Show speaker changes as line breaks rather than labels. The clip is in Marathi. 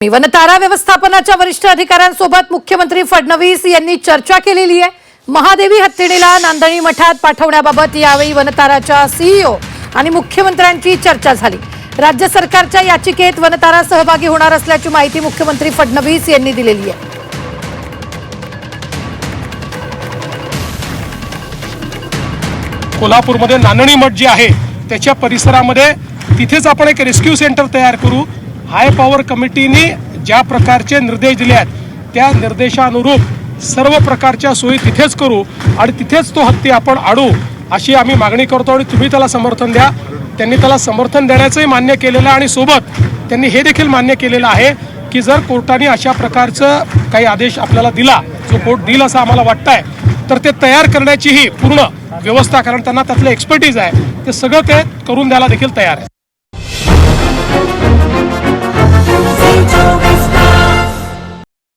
वनतारा व्यवस्थापनाच्या वरिष्ठ अधिकाऱ्यांसोबत मुख्यमंत्री फडणवीस यांनी चर्चा केलेली आहे. महादेवी हत्तीणीला नांदणी मठात पाठवण्याबाबत यावेळी वनताराच्या सीईओ आणि मुख्यमंत्र्यांची चर्चा झाली. राज्य सरकारच्या याचिकेत वनतारा सहभागी होणार असल्याची माहिती मुख्यमंत्री फडणवीस यांनी दिलेली आहे.
कोल्हापूरमध्ये नांदणी मठ जे आहे त्याच्या परिसरामध्ये तिथेच आपण एक रेस्क्यू सेंटर तयार करू. हाय पॉवर कमिटीने ज्या प्रकारचे निर्देश दिले आहेत त्या निर्देशानुरूप सर्व प्रकारच्या सोयी तिथेच करू आणि तिथेच तो हत्ती आपण आडू अशी आम्ही मागणी करतो आणि तुम्ही त्याला समर्थन द्या. त्यांनी त्याला समर्थन देण्याचंही मान्य केलेलं आहे आणि सोबत त्यांनी हे देखील मान्य केलेलं आहे की जर कोर्टाने अशा प्रकारचं काही आदेश आपल्याला दिला जो कोर्ट देईल असं आम्हाला वाटतं आहे तर ते तयार करण्याचीही पूर्ण व्यवस्था कारण त्यांना त्यातलं एक्सपर्टीज आहे ते सगळं ते करून द्यायला देखील तयार आहे.